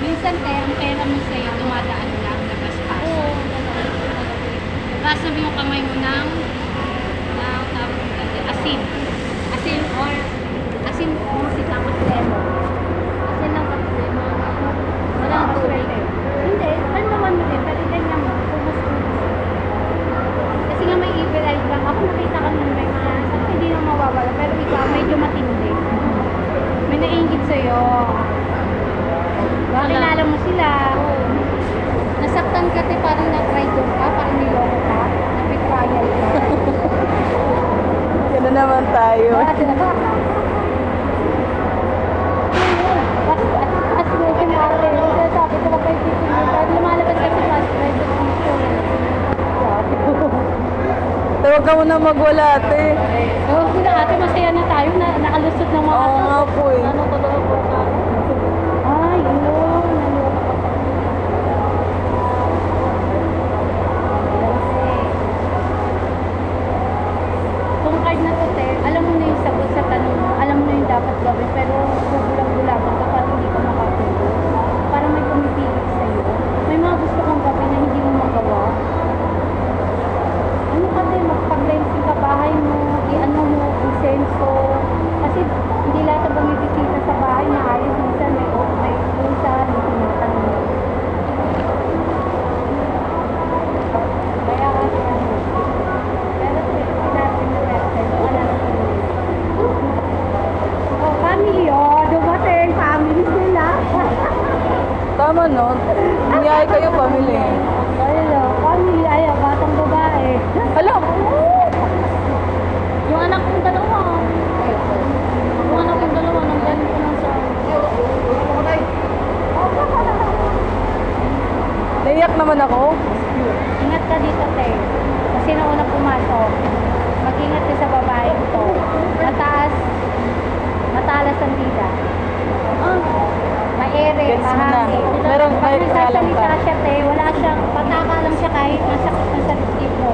Minsan kaya ang pera mo sa'yo, dumadaan lang, labas-pas. Oo. Basa mo yung kamay mo ng, ng asin. Asin or, asin or si tapos lemon. Asin lang tapos lemon. Wala ang swerte. Hindi, ano naman mo din, pero ganyan mo, ubus-ubus. Kasi nga may evil eye lang. Ako nakita ka nung may mga, sabi ko, hindi na mawawala, pero ikaw medyo matindi. May naingit sa'yo. Baka kilala mo sila. Nasaktan ka, te, parang na-traitor ka, parang niloko ka, na-betrayal ka. Gano'n naman tayo. At, at, at, at, natin, sabi ko Tito Lupa, lumalabas kasi fast private insurance. Tawag ka muna magwala, ate. Oo, sila ate, masaya na tayo, na, nakalusot ng mga Oo nga po eh. Ano ko daw po ka? Ay, yun. naloko ka pa. Kung card na to, te, alam mo na yung sagot sa tanong mo, alam mo na gawin, pero gugulang-gulagan ka para hindi ka makatulog. Para may pumipilit sa'yo. May mga gusto kong gawin na hindi mo magawa. Ano ka te, magpag-cleansing ka bahay mo, i-ano mo, insenso. Kasi hindi lahat ang bumibisita sa bahay na ayos. Minsan may off, may pusa, may tinatanong. Kaya kasi ano, pero sinabi na person, wala na Oh, family, oh, dumating, family sila. Tama, no? Niyay kayo, pamili. Ayun, oh, family, ayaw, batang babae. Alam, Yung anak kong dalawa. Yung anak kong dalawa, nandyan ko lang sa... naman ako. Ingat ka dito, te. Kasi nauna pumasok. Mag-ingat ka sa babae to. Mataas. Matalas ang bida. Ah, maere, Gets mo na. mahangin. Meron- Pag may alam nagsasalita ka. siya, te, wala siyang, pataka lang siya kahit masakit na sa lipstick mo.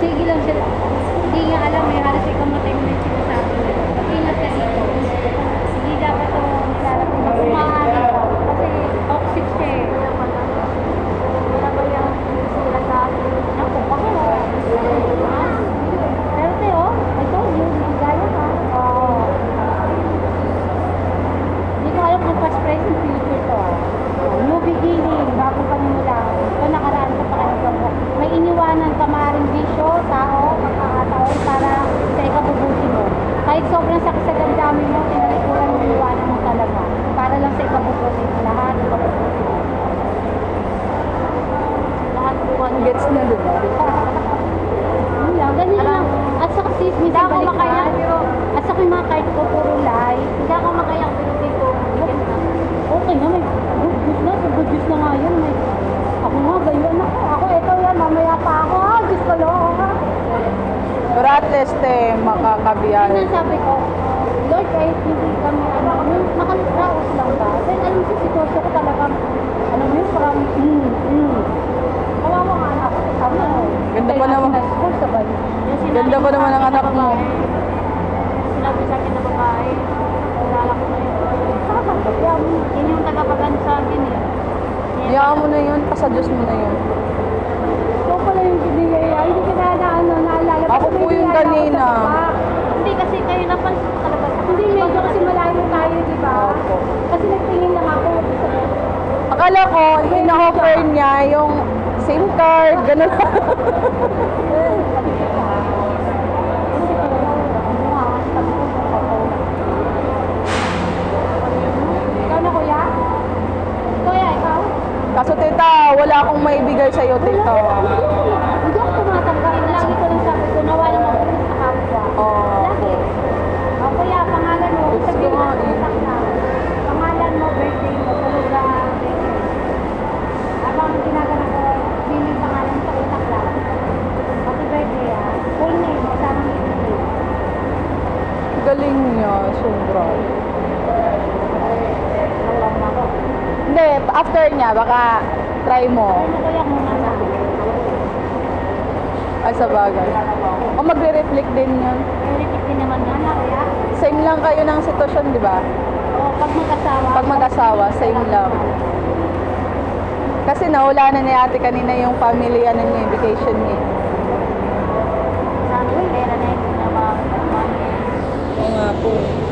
Sige lang siya. Hindi niya alam eh, halos ikaw matay mo na yung sinasabi niya. Mag-ingat ka dito. Hindi dapat ito nilalapin mo. Kung maaari ka. Kasi toxic siya eh. Wala ba yung sila sa akin? Ako, bakit? Ha? Pero te, oh, I told you, gaya ka. Oo. Hindi ko alam kung past present future to ah. New beginning, bago panimula. Ito nakaraan ka pa kayo mo. May iniwanan ka maaaring bisyo, tao, pagkakataon para sa ikabubuti mo. Kahit sobrang sakit sa damdamin mo, tinalikuran mo iniwanan mo talaga. Para lang sa ikabubuti mo. Lahat, ikabubuti mo. Lahat buwan. Gets na, di ba? Yun lang, ganyan lang. At saka sis, minsan Hindi ako balik makaya, pero... At saka yung mga kahit ko puro live. Hindi ako makayak pero dito. weekend na. Okay na, may good news na. Sa good news na nga yun. May, ako nga ba yun? Ako, ako ito yan. Mamaya pa ako. Ah, Diyos ko lang. ah. Eh, makakabiyahe. Ang sabi ko, Lord, kahit hindi kami, ano, yung nakalitraos lang ba? Then, alam mo, si Tosyo ko talagang, alam mo yun, parang, mm, mm. Kawawa nga anak mo, Ganda pa naman. Ganda pa sa naman ang anak mo. Sinabi sa akin na babae. Kilala ko na yun. Yan, Yun yung tagapagano sa akin eh. Hayaan mo na yun, pasa Diyos mo na yun. Ito pala yung binigay niya. Hindi ka na, na ano, naalala. Ako Kasi po may yung niyaya ako kanina. sa baba. Hindi kasi kayo napansin ko talaga. Hindi, medyo kasi malayo tayo, di ba? Kasi nagtingin lang ako. Akala ko, in-offer niya yung SIM card, gano'n. Kaso tita, wala akong maibigay sa'yo, tita. Hindi after niya, baka try mo. Ay, sa bagay. O magre-reflect din yun. Reflect din naman nga ah, na, kaya? Same lang kayo ng sitwasyon, di ba? Oo, pag mag-asawa. Pag mag-asawa, same lang. Kasi nawala na ni ate kanina yung pamilya ano niya, vacation niya. Sana, pera na yung mga eh. Oo nga po.